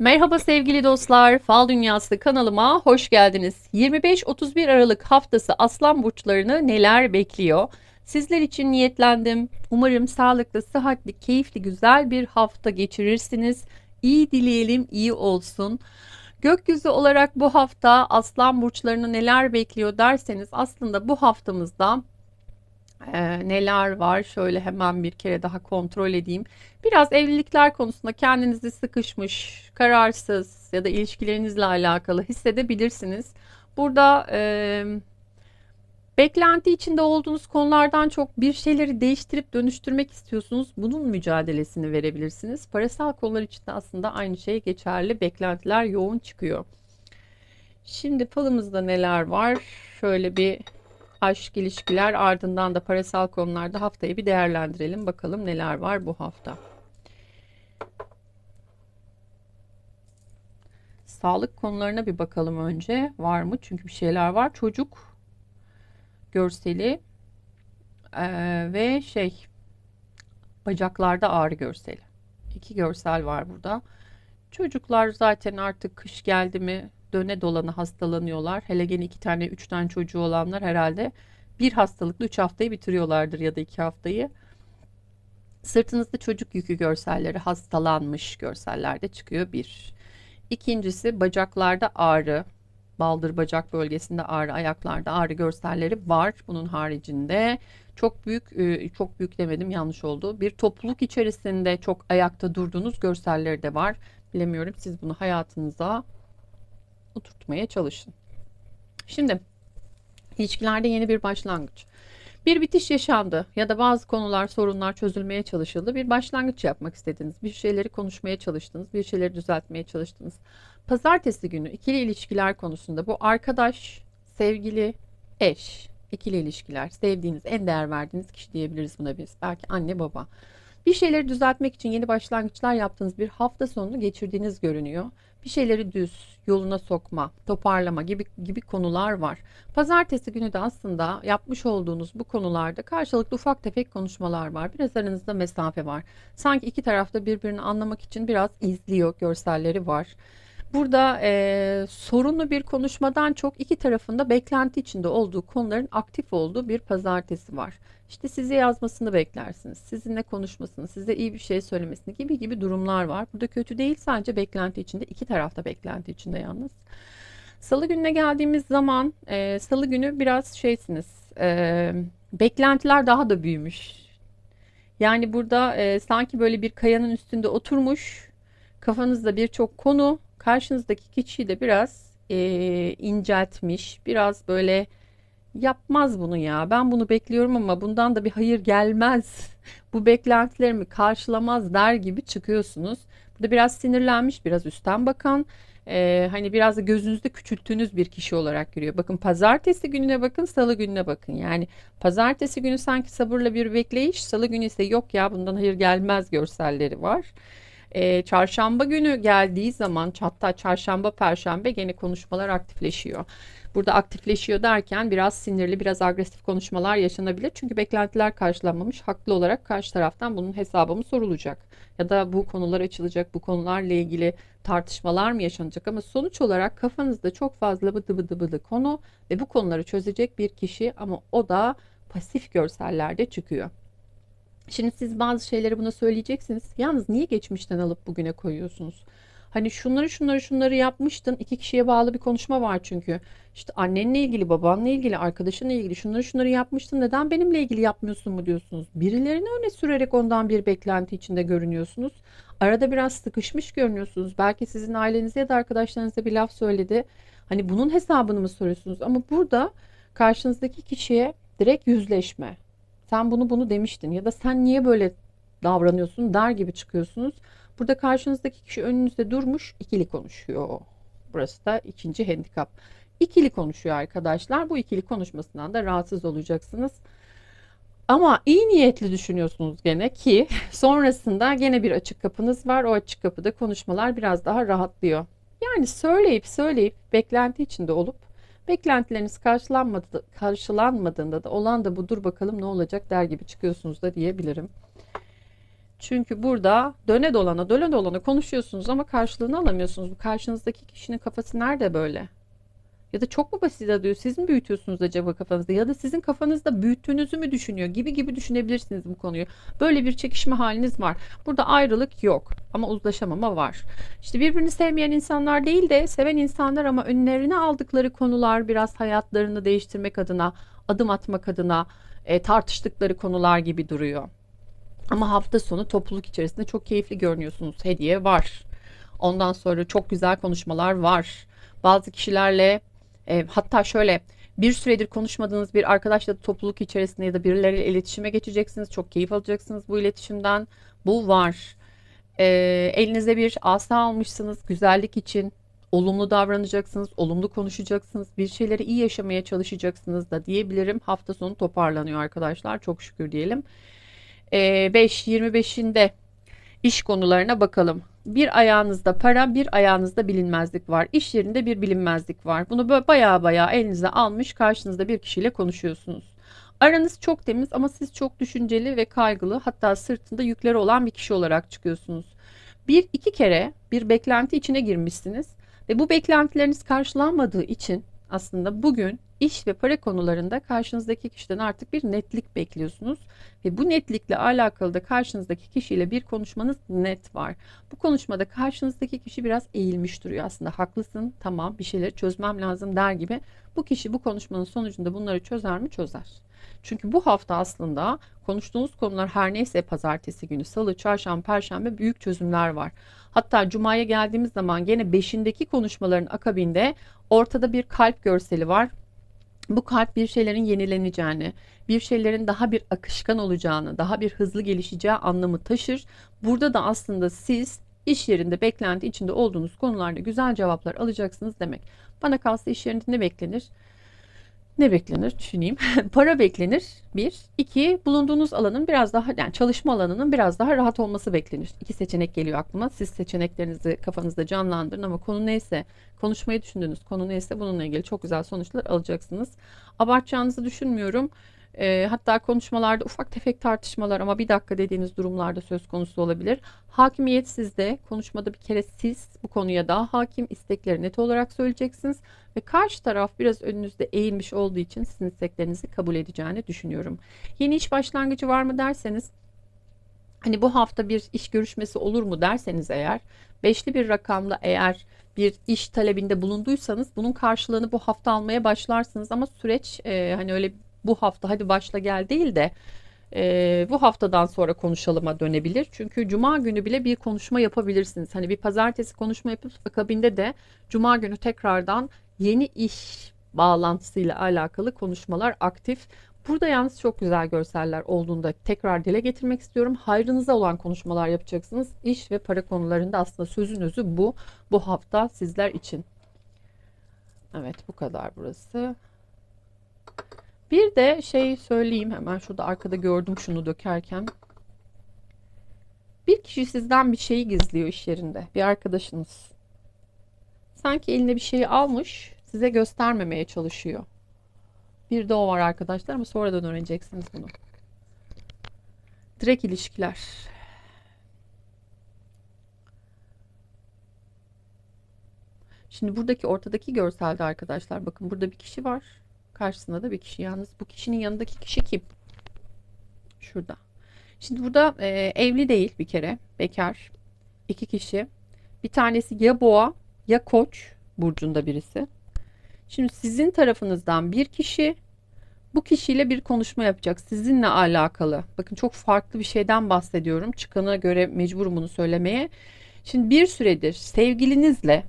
Merhaba sevgili dostlar, Fal Dünyası kanalıma hoş geldiniz. 25-31 Aralık haftası Aslan burçlarını neler bekliyor? Sizler için niyetlendim. Umarım sağlıklı, sıhhatli, keyifli, güzel bir hafta geçirirsiniz. İyi dileyelim, iyi olsun. Gökyüzü olarak bu hafta Aslan burçlarını neler bekliyor derseniz aslında bu haftamızda ee, neler var? Şöyle hemen bir kere daha kontrol edeyim. Biraz evlilikler konusunda kendinizi sıkışmış, kararsız ya da ilişkilerinizle alakalı hissedebilirsiniz. Burada e, beklenti içinde olduğunuz konulardan çok bir şeyleri değiştirip dönüştürmek istiyorsunuz. Bunun mücadelesini verebilirsiniz. Parasal konular için de aslında aynı şey geçerli. Beklentiler yoğun çıkıyor. Şimdi falımızda neler var? Şöyle bir aşk, ilişkiler ardından da parasal konularda haftayı bir değerlendirelim. Bakalım neler var bu hafta. Sağlık konularına bir bakalım önce. Var mı? Çünkü bir şeyler var. Çocuk görseli ee, ve şey bacaklarda ağrı görseli. İki görsel var burada. Çocuklar zaten artık kış geldi mi döne dolanı hastalanıyorlar. Hele gene iki tane, üç tane çocuğu olanlar herhalde bir hastalıklı üç haftayı bitiriyorlardır ya da iki haftayı. Sırtınızda çocuk yükü görselleri hastalanmış görsellerde çıkıyor bir. İkincisi bacaklarda ağrı, baldır bacak bölgesinde ağrı, ayaklarda ağrı görselleri var. Bunun haricinde çok büyük, e, çok büyük demedim yanlış oldu. Bir topluluk içerisinde çok ayakta durduğunuz görselleri de var. Bilemiyorum siz bunu hayatınıza oturtmaya çalışın. Şimdi ilişkilerde yeni bir başlangıç. Bir bitiş yaşandı ya da bazı konular, sorunlar çözülmeye çalışıldı. Bir başlangıç yapmak istediniz. Bir şeyleri konuşmaya çalıştınız. Bir şeyleri düzeltmeye çalıştınız. Pazartesi günü ikili ilişkiler konusunda bu arkadaş, sevgili, eş, ikili ilişkiler, sevdiğiniz, en değer verdiğiniz kişi diyebiliriz buna biz. Belki anne, baba. Bir şeyleri düzeltmek için yeni başlangıçlar yaptığınız bir hafta sonunu geçirdiğiniz görünüyor bir şeyleri düz, yoluna sokma, toparlama gibi gibi konular var. Pazartesi günü de aslında yapmış olduğunuz bu konularda karşılıklı ufak tefek konuşmalar var. Biraz aranızda mesafe var. Sanki iki tarafta birbirini anlamak için biraz izliyor, görselleri var. Burada e, sorunlu bir konuşmadan çok iki tarafında beklenti içinde olduğu konuların aktif olduğu bir pazartesi var. İşte size yazmasını beklersiniz, sizinle konuşmasını, size iyi bir şey söylemesini gibi gibi durumlar var. Burada kötü değil sadece beklenti içinde, iki tarafta beklenti içinde yalnız. Salı gününe geldiğimiz zaman e, salı günü biraz şeysiniz, e, beklentiler daha da büyümüş. Yani burada e, sanki böyle bir kayanın üstünde oturmuş, kafanızda birçok konu, karşınızdaki kişiyi de biraz e, inceltmiş, biraz böyle yapmaz bunu ya. Ben bunu bekliyorum ama bundan da bir hayır gelmez. Bu beklentilerimi karşılamaz der gibi çıkıyorsunuz. Burada biraz sinirlenmiş, biraz üstten bakan, e, hani biraz da gözünüzde küçülttüğünüz bir kişi olarak görüyor. Bakın pazartesi gününe bakın, salı gününe bakın. Yani pazartesi günü sanki sabırla bir bekleyiş, salı günü ise yok ya bundan hayır gelmez görselleri var. E, çarşamba günü geldiği zaman hatta çarşamba perşembe gene konuşmalar aktifleşiyor. Burada aktifleşiyor derken biraz sinirli, biraz agresif konuşmalar yaşanabilir. Çünkü beklentiler karşılanmamış. Haklı olarak karşı taraftan bunun hesabı mı sorulacak? Ya da bu konular açılacak, bu konularla ilgili tartışmalar mı yaşanacak? Ama sonuç olarak kafanızda çok fazla bıdı bıdı bıdı konu ve bu konuları çözecek bir kişi ama o da pasif görsellerde çıkıyor. Şimdi siz bazı şeyleri buna söyleyeceksiniz. Yalnız niye geçmişten alıp bugüne koyuyorsunuz? Hani şunları şunları şunları yapmıştın. İki kişiye bağlı bir konuşma var çünkü. İşte annenle ilgili, babanla ilgili, arkadaşınla ilgili şunları şunları yapmıştın. Neden benimle ilgili yapmıyorsun mu diyorsunuz? Birilerini öne sürerek ondan bir beklenti içinde görünüyorsunuz. Arada biraz sıkışmış görünüyorsunuz. Belki sizin ailenize ya da arkadaşlarınıza bir laf söyledi. Hani bunun hesabını mı soruyorsunuz? Ama burada karşınızdaki kişiye direkt yüzleşme. Sen bunu bunu demiştin ya da sen niye böyle davranıyorsun der gibi çıkıyorsunuz. Burada karşınızdaki kişi önünüzde durmuş ikili konuşuyor. Burası da ikinci handikap. İkili konuşuyor arkadaşlar. Bu ikili konuşmasından da rahatsız olacaksınız. Ama iyi niyetli düşünüyorsunuz gene ki sonrasında gene bir açık kapınız var. O açık kapıda konuşmalar biraz daha rahatlıyor. Yani söyleyip söyleyip beklenti içinde olup beklentileriniz karşılanmadı, karşılanmadığında da olan da budur bakalım ne olacak der gibi çıkıyorsunuz da diyebilirim. Çünkü burada döne dolana döne dolana konuşuyorsunuz ama karşılığını alamıyorsunuz. Bu karşınızdaki kişinin kafası nerede böyle? Ya da çok mu basit alıyor? Siz mi büyütüyorsunuz acaba kafanızda? Ya da sizin kafanızda büyüttüğünüzü mü düşünüyor? Gibi gibi düşünebilirsiniz bu konuyu. Böyle bir çekişme haliniz var. Burada ayrılık yok ama uzlaşamama var. İşte birbirini sevmeyen insanlar değil de seven insanlar ama önlerine aldıkları konular biraz hayatlarını değiştirmek adına, adım atmak adına e, tartıştıkları konular gibi duruyor. Ama hafta sonu topluluk içerisinde çok keyifli görünüyorsunuz. Hediye var. Ondan sonra çok güzel konuşmalar var. Bazı kişilerle e, hatta şöyle bir süredir konuşmadığınız bir arkadaşla da topluluk içerisinde ya da birileriyle iletişime geçeceksiniz. Çok keyif alacaksınız bu iletişimden. Bu var. E, elinize bir asa almışsınız güzellik için. Olumlu davranacaksınız, olumlu konuşacaksınız, bir şeyleri iyi yaşamaya çalışacaksınız da diyebilirim. Hafta sonu toparlanıyor arkadaşlar. Çok şükür diyelim. E, 5 25'inde iş konularına bakalım. Bir ayağınızda para, bir ayağınızda bilinmezlik var. İş yerinde bir bilinmezlik var. Bunu böyle baya baya elinize almış karşınızda bir kişiyle konuşuyorsunuz. Aranız çok temiz ama siz çok düşünceli ve kaygılı hatta sırtında yükleri olan bir kişi olarak çıkıyorsunuz. Bir iki kere bir beklenti içine girmişsiniz ve bu beklentileriniz karşılanmadığı için aslında bugün iş ve para konularında karşınızdaki kişiden artık bir netlik bekliyorsunuz ve bu netlikle alakalı da karşınızdaki kişiyle bir konuşmanız net var. Bu konuşmada karşınızdaki kişi biraz eğilmiş duruyor aslında haklısın tamam bir şeyleri çözmem lazım der gibi bu kişi bu konuşmanın sonucunda bunları çözer mi çözer. Çünkü bu hafta aslında konuştuğunuz konular her neyse pazartesi günü, salı, çarşamba, perşembe büyük çözümler var. Hatta cumaya geldiğimiz zaman gene beşindeki konuşmaların akabinde ortada bir kalp görseli var. Bu kalp bir şeylerin yenileneceğini, bir şeylerin daha bir akışkan olacağını, daha bir hızlı gelişeceği anlamı taşır. Burada da aslında siz iş yerinde beklenti içinde olduğunuz konularda güzel cevaplar alacaksınız demek. Bana kalsa iş yerinde ne beklenir? Ne beklenir? Düşüneyim. Para beklenir. Bir. iki Bulunduğunuz alanın biraz daha yani çalışma alanının biraz daha rahat olması beklenir. İki seçenek geliyor aklıma. Siz seçeneklerinizi kafanızda canlandırın ama konu neyse, konuşmayı düşündüğünüz konu neyse bununla ilgili çok güzel sonuçlar alacaksınız. Abartacağınızı düşünmüyorum. E, hatta konuşmalarda ufak tefek tartışmalar ama bir dakika dediğiniz durumlarda söz konusu olabilir. Hakimiyet sizde. Konuşmada bir kere siz bu konuya daha hakim istekleri net olarak söyleyeceksiniz. Ve karşı taraf biraz önünüzde eğilmiş olduğu için sizin isteklerinizi kabul edeceğini düşünüyorum. Yeni iş başlangıcı var mı derseniz hani bu hafta bir iş görüşmesi olur mu derseniz eğer beşli bir rakamla eğer bir iş talebinde bulunduysanız bunun karşılığını bu hafta almaya başlarsınız ama süreç e, hani öyle bu hafta hadi başla gel değil de e, bu haftadan sonra konuşalıma dönebilir. Çünkü cuma günü bile bir konuşma yapabilirsiniz. Hani bir pazartesi konuşma yapıp akabinde de cuma günü tekrardan yeni iş bağlantısıyla alakalı konuşmalar aktif. Burada yalnız çok güzel görseller olduğunda tekrar dile getirmek istiyorum. Hayrınıza olan konuşmalar yapacaksınız. İş ve para konularında aslında sözün özü bu. Bu hafta sizler için. Evet bu kadar burası. Bir de şey söyleyeyim hemen şurada arkada gördüm şunu dökerken. Bir kişi sizden bir şeyi gizliyor iş yerinde. Bir arkadaşınız. Sanki eline bir şeyi almış size göstermemeye çalışıyor. Bir de o var arkadaşlar ama sonradan öğreneceksiniz bunu. Direkt ilişkiler. Şimdi buradaki ortadaki görselde arkadaşlar bakın burada bir kişi var. Karşısında da bir kişi. Yalnız bu kişinin yanındaki kişi kim? Şurada. Şimdi burada e, evli değil bir kere. Bekar. iki kişi. Bir tanesi ya boğa ya koç burcunda birisi. Şimdi sizin tarafınızdan bir kişi bu kişiyle bir konuşma yapacak. Sizinle alakalı. Bakın çok farklı bir şeyden bahsediyorum. Çıkana göre mecburum bunu söylemeye. Şimdi bir süredir sevgilinizle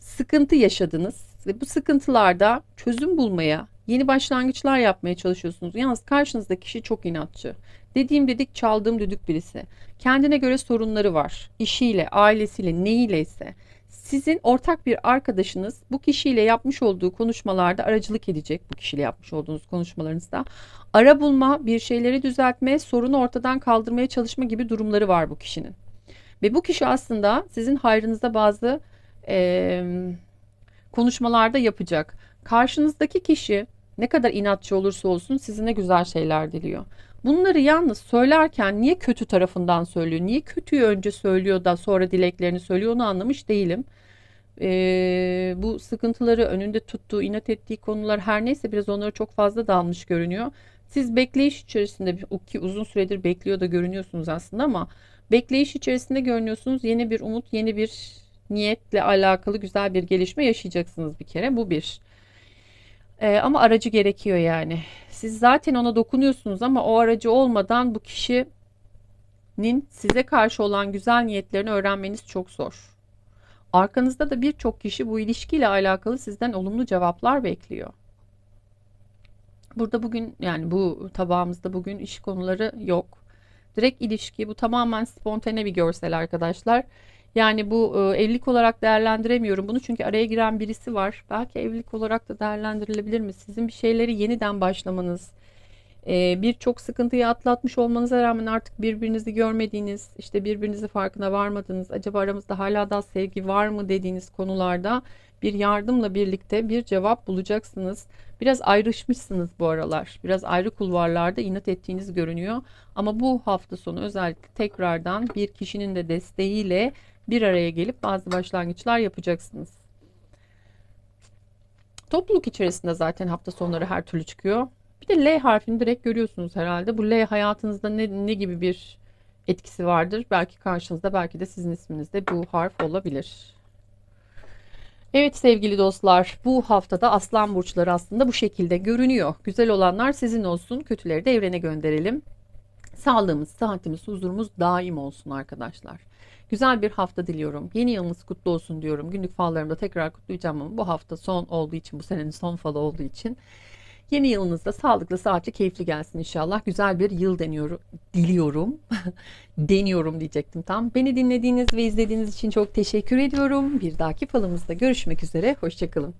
sıkıntı yaşadınız ve bu sıkıntılarda çözüm bulmaya, yeni başlangıçlar yapmaya çalışıyorsunuz. Yalnız karşınızdaki kişi çok inatçı. Dediğim dedik çaldığım düdük birisi. Kendine göre sorunları var. İşiyle, ailesiyle, neyle ise. Sizin ortak bir arkadaşınız bu kişiyle yapmış olduğu konuşmalarda aracılık edecek bu kişiyle yapmış olduğunuz konuşmalarınızda. Ara bulma, bir şeyleri düzeltme, sorunu ortadan kaldırmaya çalışma gibi durumları var bu kişinin. Ve bu kişi aslında sizin hayrınızda bazı e, konuşmalarda yapacak. Karşınızdaki kişi ne kadar inatçı olursa olsun sizinle güzel şeyler diliyor. Bunları yalnız söylerken niye kötü tarafından söylüyor? Niye kötüyü önce söylüyor da sonra dileklerini söylüyor onu anlamış değilim. Ee, bu sıkıntıları önünde tuttuğu, inat ettiği konular her neyse biraz onlara çok fazla dalmış görünüyor. Siz bekleyiş içerisinde ki uzun süredir bekliyor da görünüyorsunuz aslında ama bekleyiş içerisinde görünüyorsunuz. Yeni bir umut, yeni bir niyetle alakalı güzel bir gelişme yaşayacaksınız bir kere. Bu bir. Ee, ama aracı gerekiyor yani. Siz zaten ona dokunuyorsunuz ama o aracı olmadan bu kişinin size karşı olan güzel niyetlerini öğrenmeniz çok zor. Arkanızda da birçok kişi bu ilişkiyle alakalı sizden olumlu cevaplar bekliyor. Burada bugün yani bu tabağımızda bugün iş konuları yok. Direkt ilişki bu tamamen spontane bir görsel arkadaşlar. Yani bu e, evlilik olarak değerlendiremiyorum bunu çünkü araya giren birisi var. Belki evlilik olarak da değerlendirilebilir mi? Sizin bir şeyleri yeniden başlamanız, e, birçok sıkıntıyı atlatmış olmanıza rağmen artık birbirinizi görmediğiniz, işte birbirinizi farkına varmadığınız, acaba aramızda hala da sevgi var mı dediğiniz konularda bir yardımla birlikte bir cevap bulacaksınız. Biraz ayrışmışsınız bu aralar. Biraz ayrı kulvarlarda inat ettiğiniz görünüyor. Ama bu hafta sonu özellikle tekrardan bir kişinin de desteğiyle bir araya gelip bazı başlangıçlar yapacaksınız. Topluluk içerisinde zaten hafta sonları her türlü çıkıyor. Bir de L harfini direkt görüyorsunuz herhalde. Bu L hayatınızda ne, ne gibi bir etkisi vardır? Belki karşınızda, belki de sizin isminizde bu harf olabilir. Evet sevgili dostlar, bu haftada Aslan burçları aslında bu şekilde görünüyor. Güzel olanlar sizin olsun, kötüleri de evrene gönderelim. Sağlığımız, sıhhatimiz, huzurumuz daim olsun arkadaşlar. Güzel bir hafta diliyorum. Yeni yılınız kutlu olsun diyorum. Günlük fallarımda tekrar kutlayacağım ama bu hafta son olduğu için, bu senenin son falı olduğu için Yeni yılınızda sağlıklı, saatli, keyifli gelsin inşallah. Güzel bir yıl deniyorum, diliyorum. Deniyorum diyecektim tam. Beni dinlediğiniz ve izlediğiniz için çok teşekkür ediyorum. Bir dahaki falımızda görüşmek üzere. Hoşçakalın.